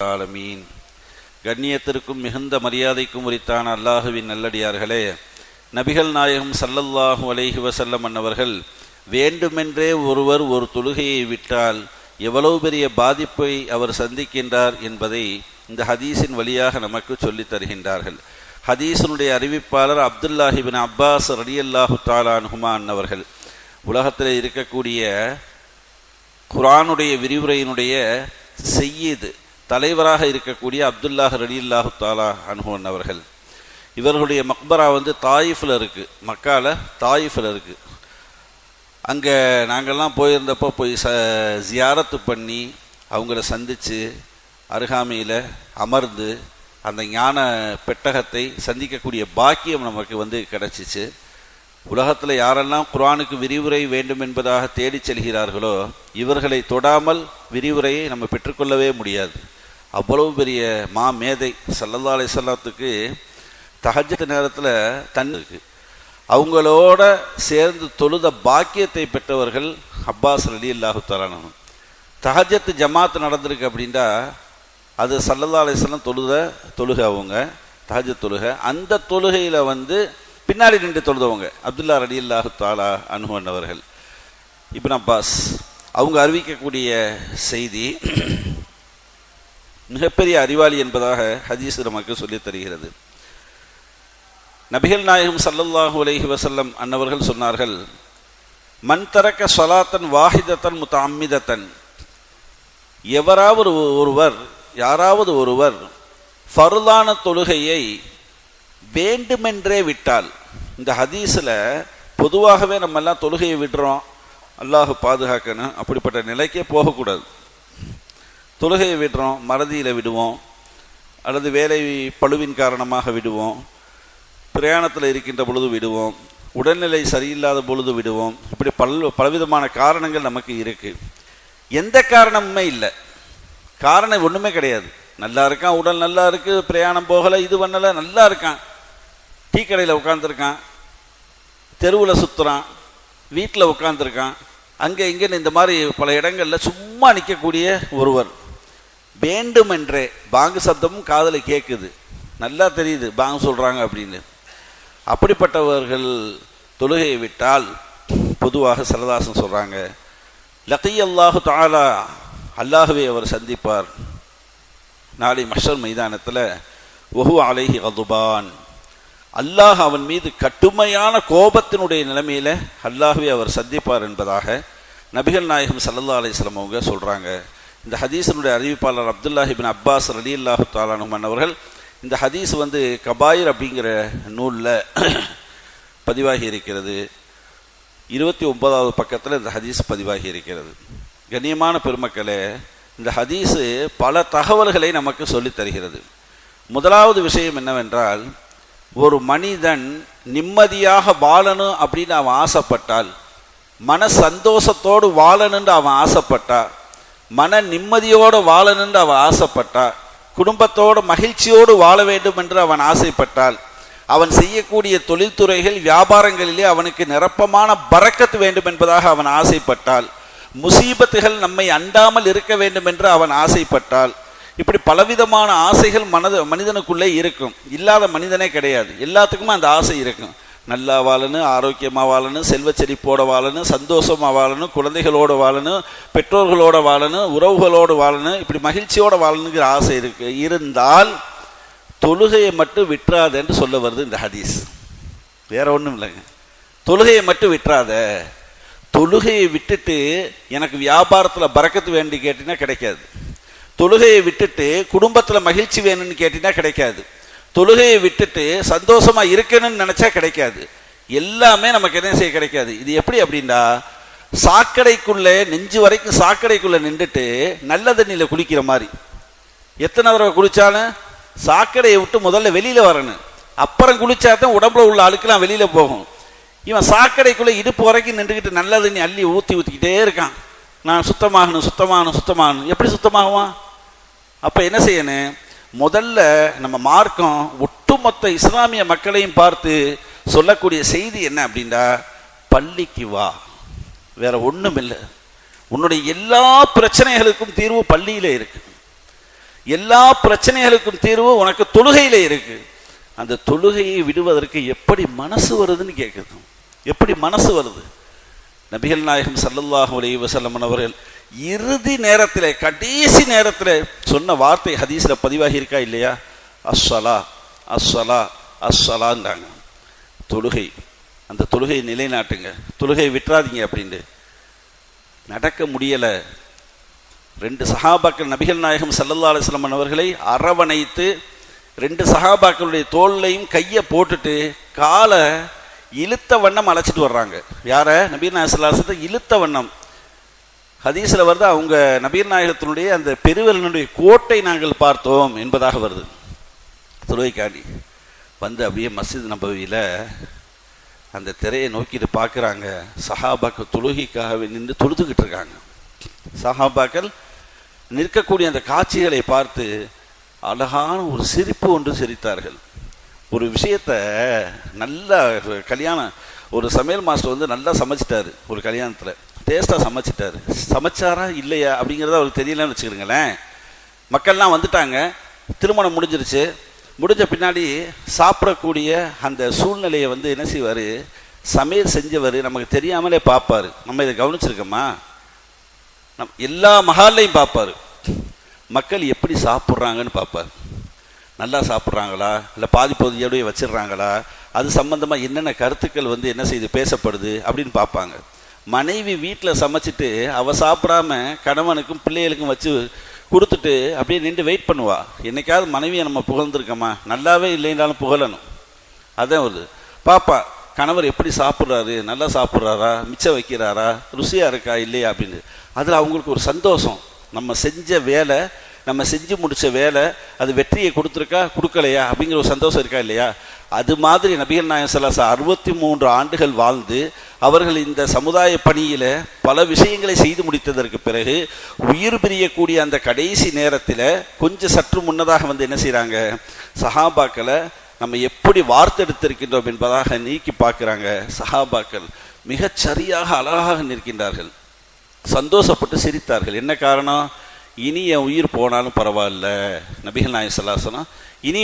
ஆலமீன். கண்ணியத்திற்கும் மிகுந்த மரியாதைக்கும் உரித்தான அல்லாஹுவின் நல்லடியார்களே நபிகள் நாயகம் சல்லல்லாஹு அலைஹி வசல்லம் அன்னவர்கள் வேண்டுமென்றே ஒருவர் ஒரு தொழுகையை விட்டால் எவ்வளவு பெரிய பாதிப்பை அவர் சந்திக்கின்றார் என்பதை இந்த ஹதீஸின் வழியாக நமக்கு சொல்லித் தருகின்றார்கள். ஹதீஸினுடைய அறிவிப்பாளர் அப்துல்லாஹிபின் அப்பாஸ் ரலியல்லாஹு தாலான்ஹுமா அன்னவர்கள் உலகத்தில் இருக்கக்கூடிய குரானுடைய விரிவுரையினுடைய செய்யீது தலைவராக இருக்கக்கூடிய அப்துல்லாஹ் ரலியல்லாஹு தாலா அனுகோன் அவர்கள் இவர்களுடைய மக்பரா வந்து தாயிஃபில் இருக்குது மக்கால தாயிஃபில் இருக்குது அங்கே நாங்கள்லாம் போயிருந்தப்போ போய் ச ஜியாரத்து பண்ணி அவங்கள சந்தித்து அருகாமையில் அமர்ந்து அந்த ஞான பெட்டகத்தை சந்திக்கக்கூடிய பாக்கியம் நமக்கு வந்து கிடச்சிச்சு. உலகத்தில் யாரெல்லாம் குரானுக்கு விரிவுரை வேண்டும் என்பதாக தேடிச் செல்கிறார்களோ இவர்களை தொடாமல் விரிவுரையை நம்ம பெற்றுக்கொள்ளவே முடியாது. அவ்வளவு பெரிய மா மேதை சல்லல்லா அலிசல்லாத்துக்கு தகஜத்து நேரத்தில் தண்ணி இருக்கு. அவங்களோட சேர்ந்து தொழுத பாக்கியத்தை பெற்றவர்கள் அப்பாஸ் அலி அல்லாஹு தலானு தகஜத்து ஜமாத் நடந்திருக்கு அப்படின்னா அது சல்லல்லா அலிஸ்லாம் தொழுத தொழுகை அவங்க தஹஜத் தொழுகை. அந்த தொழுகையில் வந்து பின்னாடி நின்று தொழுதவங்க அப்துல்லா ரடி அல்லாஹு தாலா அனுகன் அவர்கள் இப்ன் அப்பாஸ் அவங்க அறிவிக்கக்கூடிய செய்தி மிகப்பெரிய அறிவாளி என்பதாக ஹதீஸ் நமக்கு சொல்லித் தருகிறது. நபிகள் நாயகம் சல்லல்லாஹு அலஹி வசல்லம் அன்னவர்கள் சொன்னார்கள் மண் தரக்க சொலாத்தன் வாஹிதத்தன் முத்த அம்மிதத்தன் எவராவது ஒருவர் யாராவது ஒருவர் ஃபருதான தொழுகையை வேண்டுமென்றே விட்டால் இந்த ஹதீஸில் பொதுவாகவே நம்ம எல்லாம் தொழுகையை விடுறோம் அல்லாஹ் பாதுகாக்கணும் அப்படிப்பட்ட நிலைக்கே போகக்கூடாது. தொழுகையை விடுறோம் மறதியில் விடுவோம் அல்லது வேலை பழுவின் காரணமாக விடுவோம் பிரயாணத்தில் இருக்கின்ற பொழுது விடுவோம் உடல்நிலை சரியில்லாத பொழுது விடுவோம் இப்படி பல் பலவிதமான காரணங்கள் நமக்கு இருக்குது எந்த காரணமுமே இல்லை. காரணம் ஒன்றுமே கிடையாது. நல்லா இருக்கான் உடல் நல்லா இருக்குது பிரயாணம் போகலை இது பண்ணலை நல்லா இருக்கான். டீ கடையில் உட்காந்துருக்கான் தெருவில் சுற்றுறான் வீட்டில் உட்காந்துருக்கான் அங்கே இங்கேன்னு இந்த மாதிரி பல இடங்களில் சும்மா நிற்கக்கூடிய ஒருவர். வேண்டுமென்றே பாங்கு சப்தமும் காதில் கேட்குது நல்லா தெரியுது பாங்கு சொல்கிறாங்க அப்படின்னு. அப்படிப்பட்டவர்கள் தொழுகையை விட்டால் பொதுவாக சரதாசன் சொல்கிறாங்க லத்தை அல்லாஹு தாலா அல்லாஹுவே அவர் சந்திப்பார். நாளை மஷர் மைதானத்தில் ஒஹு அலைஹி அதுபான் அல்லாஹ் அவன் மீது கட்டுமையான கோபத்தினுடைய நிலைமையில் அல்லாஹுவே அவர் சந்திப்பார் என்பதாக நபிகள் நாயகம் சல்லல்லா அலிஸ்லாம் அவங்க சொல்கிறாங்க இந்த ஹதீஸனுடைய அறிவிப்பாளர் அப்துல்லாஹிபின் அப்பாஸ் அலி அல்லாஹு தாலானுமன் அவர்கள் இந்த ஹதீஸ் வந்து கபாயிர் அப்படிங்கிற நூலில் பதிவாகி இருக்கிறது. இருபத்தி ஒன்பதாவது பக்கத்தில் இந்த ஹதீஸ் பதிவாகி இருக்கிறது. கண்ணியமான பெருமக்களே இந்த ஹதீஸு பல தகவல்களை நமக்கு சொல்லித் தருகிறது. முதலாவது விஷயம் என்னவென்றால் ஒரு மனிதன் நிம்மதியாக வாழணும் அப்படின்னு அவன் ஆசைப்பட்டால் மன சந்தோஷத்தோடு வாழணுன்னு அவன் ஆசைப்பட்டான் மன நிம்மதியோடு வாழணும் என்று அவன் ஆசைப்பட்டா குடும்பத்தோடு மகிழ்ச்சியோடு வாழ வேண்டும் என்று அவன் ஆசைப்பட்டால் அவன் செய்யக்கூடிய தொழில்துறைகள் வியாபாரங்களிலே அவனுக்கு நிரப்பமான பறக்கத்து வேண்டும் என்பதாக அவன் ஆசைப்பட்டால் முசீபத்துகள் நம்மை அண்டாமல் இருக்க வேண்டும் என்று அவன் ஆசைப்பட்டால் இப்படி பலவிதமான ஆசைகள் மனது மனிதனுக்குள்ளே இருக்கும். இல்லாத மனிதனே கிடையாது. எல்லாத்துக்குமே அந்த ஆசை இருக்கும். நல்லா வாழணும் ஆரோக்கியமாக வாழணும் செல்வ செழிப்போட வாழணும் சந்தோஷமாக வாழணும் குழந்தைகளோடு வாழணும் பெற்றோர்களோட வாழணும் உறவுகளோடு வாழணும் இப்படி மகிழ்ச்சியோடு வாழணுங்கிற ஆசை இருக்குது இருந்தால் தொழுகையை மட்டும் விட்டுறாதேன்னு சொல்ல வருது இந்த ஹதீஸ். வேற ஒன்றும் இல்லைங்க. தொழுகையை மட்டும் விட்டுறாத. தொழுகையை விட்டுட்டு எனக்கு வியாபாரத்தில் பறக்கத்து வேண்டி கேட்டினா கிடைக்காது. தொழுகையை விட்டுட்டு குடும்பத்தில் மகிழ்ச்சி வேணும்னு கேட்டினா கிடைக்காது. தொழுகையை விட்டுட்டு சந்தோஷமா இருக்கணும்னு நினைச்சா கிடைக்காது. எல்லாமே நமக்கு என்ன செய்ய கிடைக்காது. இது எப்படி அப்படின்னா சாக்கடைக்குள்ள நெஞ்சு வரைக்கும் சாக்கடைக்குள்ள நின்றுட்டு நல்ல தண்ணியில குளிக்கிற மாதிரி. எத்தனை தடவை குளிச்சாலும் சாக்கடையை விட்டு முதல்ல வெளியில வரணும். அப்புறம் குளிச்சா தான் உடம்புல உள்ள அழுக்கெல்லாம் வெளியில போகும். இவன் சாக்கடைக்குள்ள இடுப்பு வரைக்கும் நின்றுக்கிட்டு நல்ல தண்ணி அள்ளி ஊற்றி ஊற்றிக்கிட்டே இருக்கான். நான் சுத்தமாகணும் சுத்தமாகணும் சுத்தமாகணும். எப்படி சுத்தமாகுவான்? அப்போ என்ன செய்யணும்? முதல்ல நம்ம மார்க்கம் ஒட்டுமொத்த இஸ்லாமிய மக்களையும் பார்த்து சொல்லக்கூடிய செய்தி என்ன அப்படின்னா பள்ளிக்கு வா. வேற ஒன்றும் இல்லை. உன்னுடைய எல்லா பிரச்சனைகளுக்கும் தீர்வு பள்ளியில் இருக்கு. எல்லா பிரச்சனைகளுக்கும் தீர்வு உனக்கு தொழுகையில் இருக்கு. அந்த தொழுகையை விடுவதற்கு எப்படி மனசு வருதுன்னு கேட்குது எப்படி மனசு வருது? நபிகள் நாயகம் ஸல்லல்லாஹு அலி வசல்லமன் அவர்கள் இறுதி நேரத்தில் கடைசி நேரத்தில் சொன்ன வார்த்தை ஹதீஸ்ல பதிவாகி இருக்கா இல்லையா? அஸ்ஸலா அஸ்ஸலா அஸ்ஸலான்றாங்க. தொழுகை. அந்த தொழுகையை நிலைநாட்டுங்க. தொழுகையை விட்டுறாதீங்க அப்படின்ட்டு. நடக்க முடியல. ரெண்டு சஹாபாக்கள் நபிகள் நாயகம் சல்லல்லா அலிஸ்லமன் அவர்களை அரவணைத்து ரெண்டு சஹாபாக்களுடைய தோல்லையும் கையை போட்டுட்டு காலை இழுத்த வண்ணம் அழைச்சிட்டு வர்றாங்க. யாரை? நபீர் நாயகத்தை இழுத்த வண்ணம். ஹதீஸில் வருது அவங்க நபீர் நாயகத்தினுடைய அந்த பெருவரனுடைய கோட்டை நாங்கள் பார்த்தோம் என்பதாக வருது. துறைக்காண்டி வந்து அப்படியே மஸ்ஜித் நபவியில் அந்த திரையை நோக்கிட்டு பார்க்குறாங்க. சஹாபாக்கள் தொழுகைக்காக நின்று தொழுதுகிட்டு இருக்காங்க. சஹாபாக்கள் நிற்கக்கூடிய அந்த காட்சிகளை பார்த்து அழகான ஒரு சிரிப்பு ஒன்று சிரித்தார்கள். ஒரு விஷயத்த நல்லா கல்யாணம் ஒரு சமையல் மாஸ்டர் வந்து நல்லா சமைச்சிட்டாரு ஒரு கல்யாணத்தில். டேஸ்ட்டாக சமைச்சிட்டாரு. சமைச்சாரா இல்லையா அப்படிங்கிறத அவருக்கு தெரியலன்னு வச்சுக்கிறீங்களேன் மக்கள்லாம் வந்துட்டாங்க. திருமணம் முடிஞ்சிருச்சு. முடிஞ்ச பின்னாடி சாப்பிடக்கூடிய அந்த சூழ்நிலையை வந்து என்ன செய்வார்? சமையல் செஞ்சவர் நமக்கு தெரியாமலே பார்ப்பாரு. நம்ம இதை கவனிச்சிருக்கோமா? நம் எல்லா மகால்லையும் பார்ப்பாரு. மக்கள் எப்படி சாப்பிட்றாங்கன்னு பார்ப்பார். நல்லா சாப்பிட்றாங்களா? இல்லை பாதி பகுதியோடய வச்சிடுறாங்களா? அது சம்பந்தமாக என்னென்ன கருத்துக்கள் வந்து என்ன செய்து பேசப்படுது அப்படின்னு பார்ப்பாங்க. மனைவி வீட்டில் சமைச்சிட்டு அவள் சாப்பிடாம கணவனுக்கும் பிள்ளைகளுக்கும் வச்சு கொடுத்துட்டு அப்படியே நின்று வெயிட் பண்ணுவா. என்னைக்காவது மனைவியை நம்ம புகழ்ந்துருக்கோமா? நல்லாவே இல்லைனாலும் புகழணும். அதான் வருது பாப்பா கணவர் எப்படி சாப்பிட்றாரு? நல்லா சாப்பிட்றாரா? மிச்சம் வைக்கிறாரா? ருசியாக இருக்கா? இல்லையா? அப்படின்னு. அதில் அவங்களுக்கு ஒரு சந்தோஷம். நம்ம செஞ்ச வேலை நம்ம செஞ்சு முடிச்ச வேலை அது வெற்றியை கொடுத்துருக்கா? கொடுக்கலையா? அப்படிங்கிற ஒரு சந்தோஷம் இருக்கா இல்லையா? அது மாதிரி நபிகள் நாயகம் சல்லாசா அறுபத்தி மூன்று ஆண்டுகள் வாழ்ந்து அவர்கள் இந்த சமுதாய பணியில் பல விஷயங்களை செய்து முடித்ததற்கு பிறகு உயிர் பிரியக்கூடிய அந்த கடைசி நேரத்தில் கொஞ்சம் சற்று முன்னதாக வந்து என்ன செய்கிறாங்க சஹாபாக்களை நம்ம எப்படி வார்த்தெடுத்திருக்கின்றோம் என்பதாக நீக்கி பார்க்குறாங்க சஹாபாக்கள். மிகச் சரியாக அழகாக நிற்கின்றார்கள். சந்தோஷப்பட்டு சிரித்தார்கள். என்ன காரணம்? இனி என் உயிர் போனாலும் பரவாயில்ல. நபிகள் நாயக் சல்லாசனம் இனி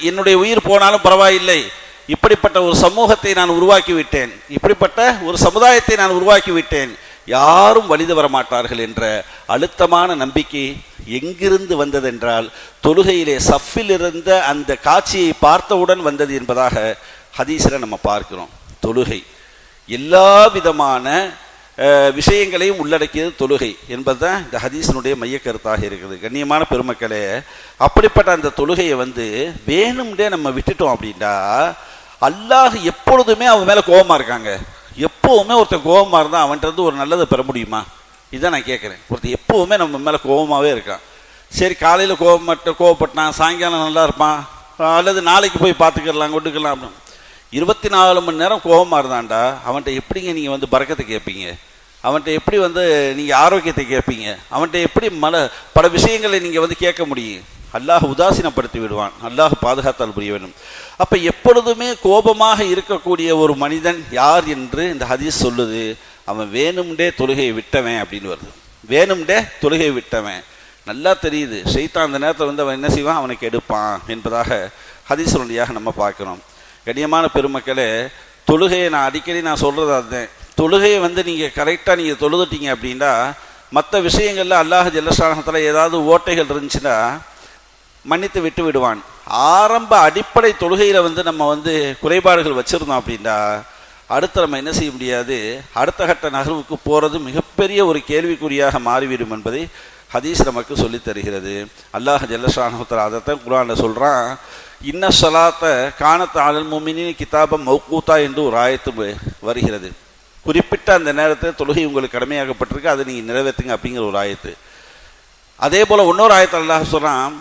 என்னுடைய உயிர் போனாலும் பரவாயில்லை. இப்படிப்பட்ட ஒரு சமூகத்தை நான் உருவாக்கி விட்டேன் இப்படிப்பட்ட ஒரு சமுதாயத்தை நான் உருவாக்கி விட்டேன் யாரும் வலிது வர மாட்டார்கள் என்ற அழுத்தமான நம்பிக்கை எங்கிருந்து வந்ததென்றால் தொழுகையிலே சஃபில் இருந்த அந்த காட்சியை பார்த்தவுடன் வந்தது என்பதாக ஹதீஸில் நம்ம பார்க்கிறோம். தொழுகை. எல்லா விதமான விஷயங்களையும் உள்ளடக்கியது தொழுகை என்பதுதான் இந்த ஹதீஸினுடைய மைய கருத்தாக இருக்குது. கண்ணியமான பெருமக்களே அப்படிப்பட்ட அந்த தொழுகையை வந்து வேணும்டே நம்ம விட்டுட்டோம் அப்படின்னா அல்லாஹ் எப்பொழுதுமே அவன் மேலே கோபமாக இருக்காங்க. எப்போவுமே ஒருத்தன் கோபமாக இருந்தால் அவன்கிட்ட ஒரு நல்லதை பெற முடியுமா? இதுதான் நான் கேட்குறேன் ஒருத்தர் எப்போவுமே நம்ம மேலே கோபமாகவே இருக்கான். சரி காலையில் கோபப்பட்ட கோவப்பட்டான் சாயங்காலம் நல்லா இருப்பான் அல்லது நாளைக்கு போய் பார்த்துக்கலாம் கொண்டுக்கலாம் அப்படின்னு. இருபத்தி நாலு மணி நேரம் கோபமாக இருந்தான்டா அவன்கிட்ட எப்படிங்க நீங்கள் வந்து பறக்கத்தை கேட்பீங்க அவன்கிட்ட எப்படி வந்து நீங்கள் ஆரோக்கியத்தை கேட்பீங்க? அவன்கிட்ட எப்படி மல பல விஷயங்களை நீங்கள் வந்து கேட்க முடியும்? அல்லாஹ் உதாசீனப்படுத்தி விடுவான். அல்லாஹ் பாதுகாத்தால் புரிய வேண்டும். அப்போ எப்பொழுதுமே கோபமாக இருக்கக்கூடிய ஒரு மனிதன் யார் என்று இந்த ஹதீஸ் சொல்லுது. அவன் வேணும்டே தொழுகையை விட்டவன் அப்படின்னு வருது. வேணும்டே தொழுகையை விட்டவன். நல்லா தெரியுது. ஷெய்தான் அந்த நேரத்தில் வந்து அவன் என்ன செய்வான்? அவனுக்கு எடுப்பான் என்பதாக ஹதீஸ் வழியாக நம்ம பார்க்குறோம். கண்ணியமான பெருமக்களே தொழுகையை நான் அடிக்கடி நான் சொல்கிறது அதுதான். தொழுகையை வந்து நீங்கள் கரெக்டாக நீங்கள் தொழுதுட்டீங்க அப்படின்னா மற்ற விஷயங்களில் அல்லாஹ் ஜல்லசானத்தில் ஏதாவது ஓட்டைகள் இருந்துச்சுன்னா மன்னித்து விட்டு விடுவான். ஆரம்ப அடிப்படை தொழுகையில் வந்து நம்ம வந்து குறைபாடுகள் வச்சுருந்தோம் அப்படின்னா அடுத்து நம்ம என்ன செய்ய முடியாது? அடுத்த கட்ட நகர்வுக்கு போகிறது மிகப்பெரிய ஒரு கேள்விக்குறியாக மாறிவிடும் என்பதை ஹதீஸ் நமக்கு சொல்லித் தருகிறது. அல்லாஹ் ஜல்லஷானத்தில் அதைத்தான் குரானில் சொல்கிறான் இன்ன சலாத்த காணத்த ஆளல் முமினின் கிதாபம் மௌக்கூத்தா என்று ஒரு ஆயத்து வருகிறது. குறிப்பிட்ட அந்த நேரத்தில் தொழுகை உங்களுக்கு கடமையாகப்பட்டிருக்கு அதை நீங்கள் நிறைவேற்றுங்க அப்படிங்கிற ஒரு ஆயத்து. அதே போல் இன்னொரு ஆயத்தில் அல்லாஹ் சொல்கிறான்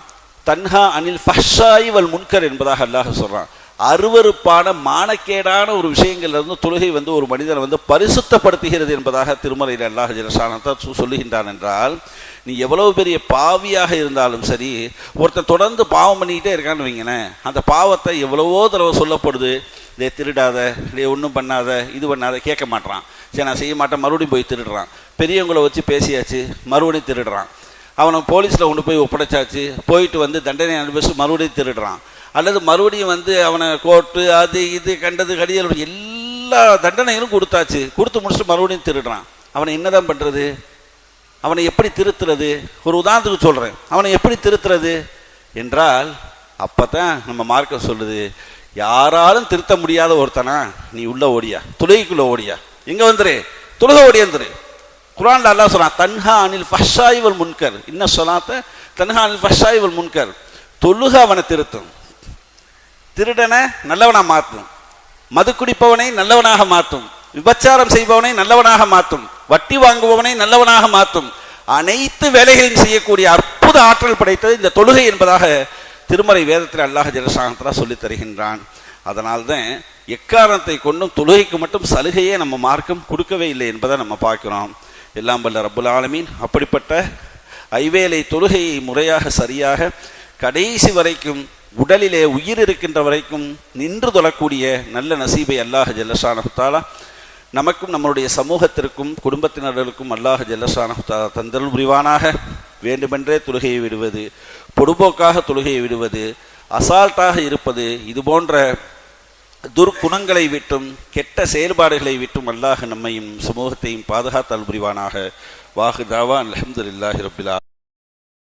தன்ஹா அனில் ஃபஷாய் வல் முன்கர் என்பதாக அல்லாஹ் சொல்கிறான் அருவறுப்பான மானக்கேடான ஒரு விஷயங்கள்லேருந்து தொழுகை வந்து ஒரு மனிதனை வந்து பரிசுத்தப்படுத்துகிறது என்பதாக திருமலையில் அல்லாஹ் ஜலசானத்தா சொல்லுகின்றான் என்றால் நீ எவ்வளவு பெரிய பாவியாக இருந்தாலும் சரி ஒருத்தன் தொடர்ந்து பாவம் பண்ணிக்கிட்டே இருக்கான்னு வைங்களேன் அந்த பாவத்தை எவ்வளவோ தடவை சொல்லப்படுது இதே திருடாத. இதே ஒன்றும் பண்ணாத. இது பண்ணாத. கேட்க மாட்டான் சரி நான் செய்ய மாட்டேன். மறுபடியும் போய் திருடுறான். பெரியவங்களை வச்சு பேசியாச்சு. மறுபடியும் திருடுறான். அவனை போலீஸில் கொண்டு போய் ஒப்படைச்சாச்சு. போயிட்டு வந்து தண்டனை அனுபவிச்சு மறுபடியும் திருடுறான். அல்லது மறுபடியும் வந்து அவனை கோர்ட்டு அது இது கண்டது கடிதல் எல்லா தண்டனைகளும் கொடுத்தாச்சு. கொடுத்து முடிச்சுட்டு மறுபடியும் திருடுறான். அவனை என்னதான் பண்ணுறது அவனை எப்படி திருத்துறது? ஒரு உதாரணத்துக்கு சொல்கிறேன் அவனை எப்படி திருத்துறது? என்றால் அப்போ தான் நம்ம மார்க்க சொல்லுது யாராலும் திருத்த முடியாத ஒருத்தனா நீ உள்ள ஓடியா துளைக்குள்ள ஓடியா. எங்க வந்துரு? துலக ஓடியந்துரு குரான்ல அல்லா சொல்றான் தன்ஹா அனில் ஃபஷாயிவல் முன்கர். என்ன சொல்லாத்த? தன்ஹா அனில் ஃபஷாயிவல் முன்கர். தொழுக அவனை திருத்தும். திருடனை நல்லவனா மாற்றும் மது குடிப்பவனை நல்லவனாக மாற்றும் விபச்சாரம் செய்பவனை நல்லவனாக மாற்றும் வட்டி வாங்குபவனை நல்லவனாக மாற்றும் அனைத்து வேலைகளையும் செய்யக்கூடிய அற்புத ஆற்றல் படைத்தது இந்த தொழுகை என்பதாக திருமறை வேதத்தில் அல்லாஹ் ஜலசாகத்தலா சொல்லித் தருகின்றான். அதனால்தான் எக்காரணத்தை கொண்டும் தொழுகைக்கு மட்டும் சலுகையே நம்ம மார்க்கம் கொடுக்கவே இல்லை என்பதை நம்ம பார்க்கிறோம். எல்லாம் வல்ல ரப்புல் ஆலமீன். அப்படிப்பட்ட ஐவேளை தொழுகையை முறையாக சரியாக கடைசி வரைக்கும் உடலிலே உயிர் இருக்கின்ற வரைக்கும் நின்று தொழக்கூடிய நல்ல நசீபை அல்லாஹ் ஜல்லஷானஹுத்தாலா நமக்கும் நம்மளுடைய சமூகத்திற்கும் குடும்பத்தினர்களுக்கும் அல்லாஹ் ஜல்லஷானஹுத்தாலா தந்தல் புரிவானாக. வேண்டுமென்றே தொழுகையை விடுவது பொடுபோக்காக தொழுகையை விடுவது அசால்ட்டாக இருப்பது இது போன்ற துர்க்குணங்களை விட்டும் கெட்ட செயல்பாடுகளை விட்டும் அல்லாஹ் நம்மையும் சமூகத்தையும் பாதுகாத்தல் புரிவானாக. வாஹு தாவா அலமதுல்லாஹி ரபிலா